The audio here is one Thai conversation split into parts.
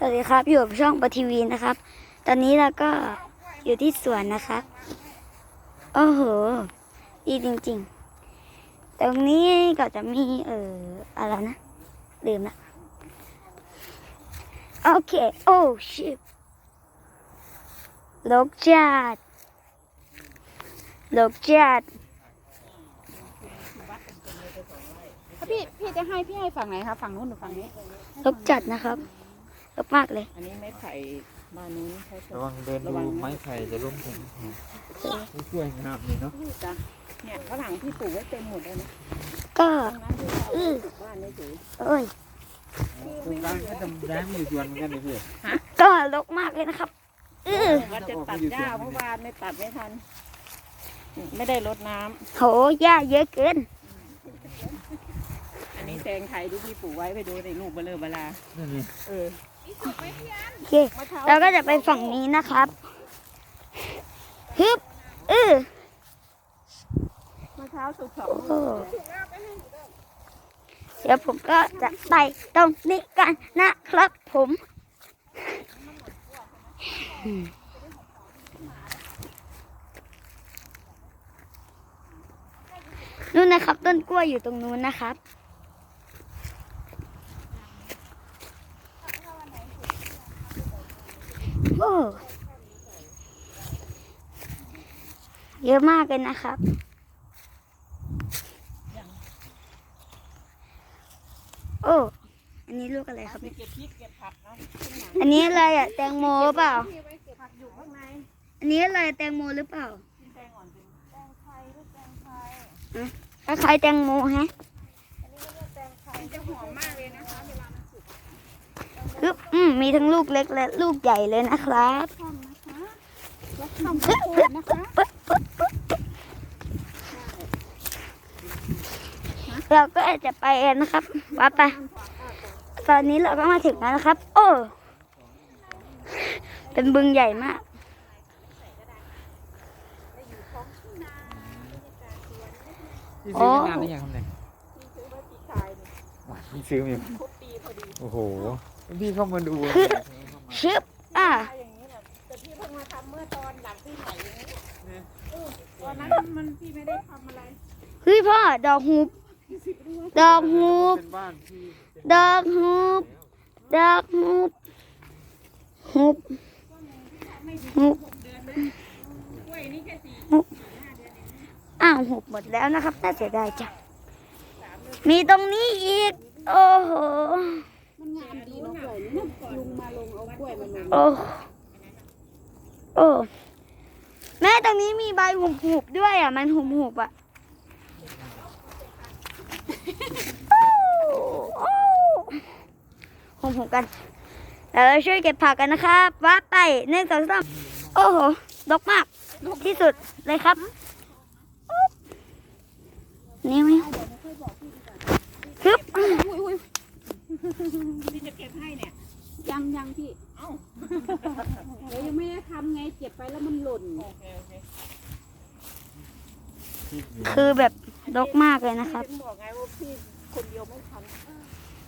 สวัสดีครับ อยู่กับช่องปทีวีนะครับ ตอนนี้เราก็อยู่ที่สวนนะครับ โอ้โห ดีจริง ๆ ตรงนี้ก็จะมีเอ่ออะไรนะ ลืมละ โอเค โอ้ชิบลกจัดลกจัดถ้าพี่ พี่จะให้พี่ให้ฝั่งไหนคะ ฝั่งนู้นหรือฝั่งนี้ ลกจัดนะครับ ลกมากเลย อันนี้ไม้ไผ่บ้านนู้นเขาจะระวังเดินดูไม้ไผ่จะล้มผมไม่ช่วยงามเลยเนาะจ้ะเนี่ยฝรั่งพี่ปลูกไว้เต็มหมดเลยนะก็ตรงนั้นที่เราอื้อปลูกบ้านนี่ถือเอ้ยโครงการก็จะย้ายมาอยู่สวนเหมือนกันเลยพี่ก็ลกมากเลยนะครับอื้อว่าจะตัดหญ้าเมื่อวานไม่ตัดไม่ทัน ไม่ได้รดน้ำโหหญ้าเยอะเกินอันนี้แตงไทยที่พี่ปลูกไว้ไปดูในลูกเบลอเบลานั่นนี่เออ โอเคเราก็จะไปฝั่งนี้นะครับฮึบอื้อมื่อเช้าสุกสองเดี๋ยวผมก็จะไปตรงนี้กันนะครับผมนู่นนะครับ ต้นกล้วยอยู่ตรงนู้นนะครับ โอ้เยอะมากเลยนะครับ โอ้ อันนี้ลูกอะไรครับเนี่ยเก็บพริกเก็บผักนะอันนี้อะไรอะแตงโมหรือเปล่าพี่ไว้เก็บผักอยู่ข้างในอันนี้อะไรแตงโมหรือเปล่าแตงอ่อนเป็นแตงไทยหรือแตงไทยคล้ายๆแตงโมฮะมันจะหอมมากเลยนะคะเวลามันสุก ฮึบอื มมีทั้งลูกเล็กและลูกใหญ่เลยนะครับทำนะคะแล้วทำข้าวโพดนะคะเราก็จะไปกันนะครับว่าไป ตอนนี้เราก็มาถึงแล้วนะครับ โอ้ เป็นบึงใหญ่มาก พี่ซื้อมานานหรือยังครับเนี่ยซื้อไว้ปีกายเนี่ยว้าวพี่ซื้อมาอยู่ครบปีพอดีโอ้โห พี่เข้ามาดูชึบอะถ้าอย่างนี้แหละแต่พี่เพิ่งมาทำเมื่อตอนหลังปีใหม่อย่างนี้เออตอนนั้นมันพี่ไม่ได้ทำอะไรเฮ้ยพ่อดอกฮูบดอกฮูบเป็นบ้านที่ดอกฮูบดอกฮูบฮูบฮูบกล้วยนี่แค่สี่อ้าวหุบหมดแล้วนะครับน่าเสียดายจังมีตรงนี้อีก โอ้โห มันงามดีเนาะกล้วยนี่ลุงมาลงเอากล้วยมาลงโอ้โอ้แม่ตรงนี้มีใบหุบหุบด้วยอะ มันหุบหุบอะโอ้โอ้หุบหุบกันแล้วเราช่วยเก็บผักกันนะครับวัดไปหนึ่งสองสามโอ้โหดกมากที่สุดเลยครับ นี่ไหม พี่จะเก็บให้เนี่ย ยังยังพี่ เอ้า เดี๋ยวยังไม่ได้ทำไงเก็บไปแล้วมันหล่น โอเคโอเคคือแบบดกมากเลยนะครับ พี่บอกไงว่าพี่คนเดียวไม่ทัน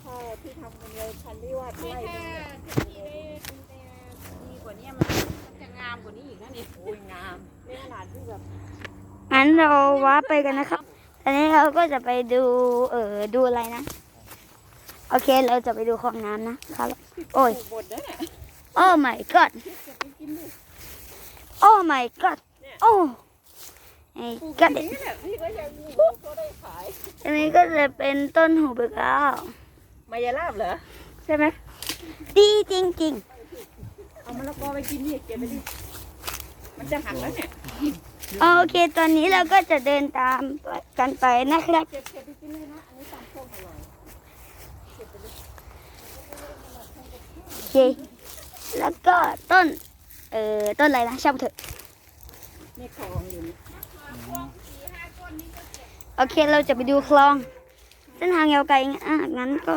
ถ้าพี่ทำคนเดียวทันที่ว่าไล่พี่ได้ดีกว่านี้มันมันจะงามกว่านี้อีกนะนี่โอ้ยงามนี่ขนาดที่แบบงั้นเราว้าไปกันนะครับ ตอนนี้เราก็จะไปดูเออดูอะไรนะ โอเค เราจะไปดูคลองน้ำนะครับ โอ้ยบดนะเนี่ยโอ้ my god เก็บไปกินดิโอ้ my god โอ้ไอ้ปลูกก็อย่างนี้แหละพี่ก็ยังมีอยู่ก็ได้ขายอันนี้ก็จะเป็นต้นหูเบกาว มายาลาบเหรอ ใช่ไหมดีจริงเอามะละกอไปกินดิเก็บไปดิ มันจะหักแล้วเนี่ยๆโอเค ตอนนี้เราก็จะเดินตามกันไปนะครับ เก็บเก็บไปกินเลยนะ อันนี้ตำส้มอร่อย โอ เค แล้วก็ต้น เอ่อ ต้นอะไรนะช่างเถอะนี่คลองอยู่นี่โอเค เราจะไปดูคลอง เส้นทางยาวไกลอะงั้นก็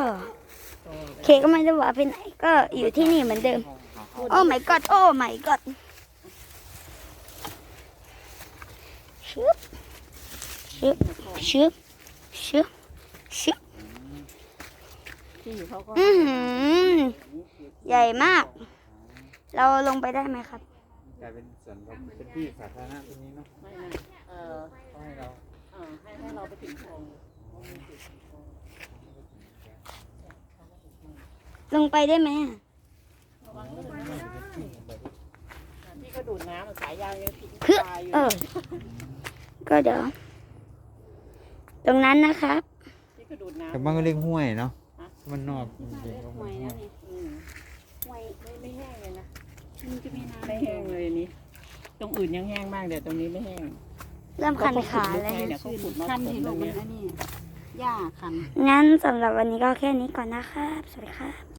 โอเคก็ไม่ได้ว่าไปไหน ก็อยู่ที่นี่เหมือนเดิม โอ้ my god โอ้ my god ชึบชึบชึบชึบชึบ ที่เขาก็อือหือใหญ่มาก เราลงไปได้ไหมครับ กลายเป็นสวนแบบเป็นที่สาธารณะตรงนี้เนาะไม่นะเออก็ให้เราเออให้ให้เราไปถึงคลองลงไปได้ไหมอะระวังลื่นนะพี่ก็ดูดน้ำสายยางยังทิ้งเพื่อตายอยู่เออ ก็เดี๋ยว ตรงนั้นนะครับพี่ก็ดูดน้ำแต่บ้านก็เรียกห้วยเนาะฮะ มันนอกที่จบ้านริงเรียกๆหวยนะนี่อืมไว้ไม่ไม่แห้งเลยนะมันจะมีน้ไม่แห้งเลยอันนี้ตรงอื่นยังแห้งมากเดี๋ยวตรงนี้ไม่แห้งำเริ่มคันขาเลยเนี่ยเขาขุดมาคันถที่มลตรงงมันเนี้ยอันนี้หญ้าคัน งั้นสำหรับวันนี้ก็แค่นี้ก่อนนะครับ สวัสดีครับ